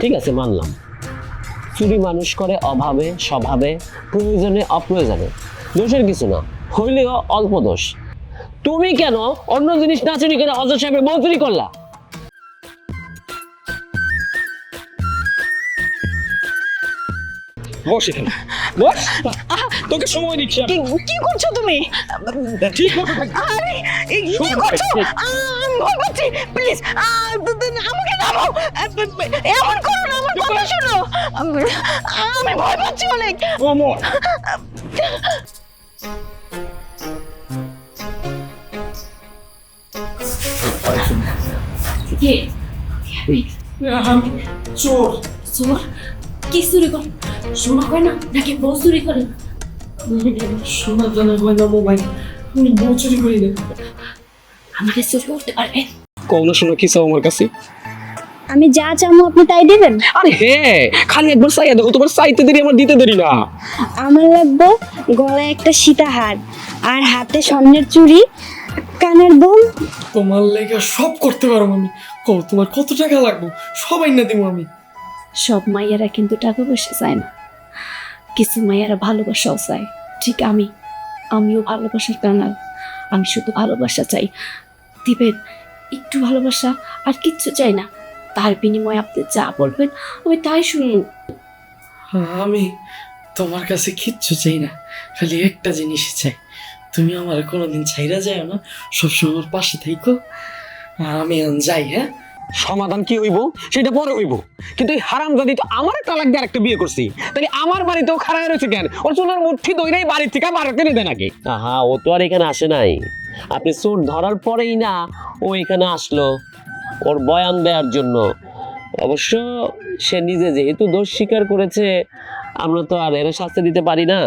ঠিক আছে মানলাম। চুরি মানুষ করে অভাবে স্বভাবে প্রয়োজনে অপ্রয়োজনে। দোষের কিছু না হইলেও অল্প দোষ। তুমি কেন অন্য জিনিস না চুরি করে অজয় সাহেবের বউ চুরি করলা? বস এখানে। বস তোকে সময় দিচ্ছি কি কি করছ তুমি? ঠিক মতো আরে এই কি করছ? ভয় প্লিজ আমাকে নামাও এমন করো না আমার কথা শোনো। আমি- আমি ভয় পাচ্ছি অনেক। অমর কে? চোর। চোর? কি চুরি করে? সোনা না? নাকি বউ চুরি করে? সোনা জানা হয় না মোবাইল। আমি বউ চুরি করি না আমাকে চুরি করতে পারবে? কখনো শোনা কি চাও আমার কাছে? আমি যা চামো আপনি তাই দিবেন। আরে হ্যাঁ খালি একবার চাইয়া দেখো তোমার চাইতে দেরি আমার দিতে দেরি না। আমার লাগবে গলায় একটা সীতাহার আর হাতে স্বর্ণের চুড়ি কানের দুল তোমার লেগে সব করতে পারো আমি। কো তোমার কত টাকা লাগবে? সবাই না দিব আমি। সব মাইয়ারা কিন্তু টাকা পয়সা চায় না। কিছু মাইয়ারা ভালোবাসাও চায়। ঠিক আমি আমিও ভালোবাসার কাঙাল আমি শুধু ভালোবাসা চাই। দিবেন। একটু ভালোবাসা আর কিচ্ছু চাই না। তার বিনিময়ে আপনি যা বলবেন আমি তাই শুনব। আমি তোমার কাছে কিচ্ছু চাই না খালি একটা জিনিস চাই। তুমি আমার কোনোদিন ছাইরা যায় না সবসময় আমার পাশে থাইকো। আর আমি যাই হ্যাঁ? সমাধান কি হইব? সেটা পরে হইব। কিন্তু এই হারাম জাদি তো আমার তালাক দিয়ে আরেকটা বিয়ে করছি। তাহলে আমার বাড়িতেও খারাপ রয়েছে কেন? ওর চুলের মুঠি দইরাই বাড়ি থেকে করে দেয় নাকি? আহা ও তো আর এখানে আসে নাই। আপনি চোর ধরার পরেই না ও এখানে আসলো ওর বয়ান দেওয়ার জন্য। অবশ্য সে নিজে যেহেতু দোষ স্বীকার করেছে, আমরা তো আর এর শাস্তি দিতে পারি না।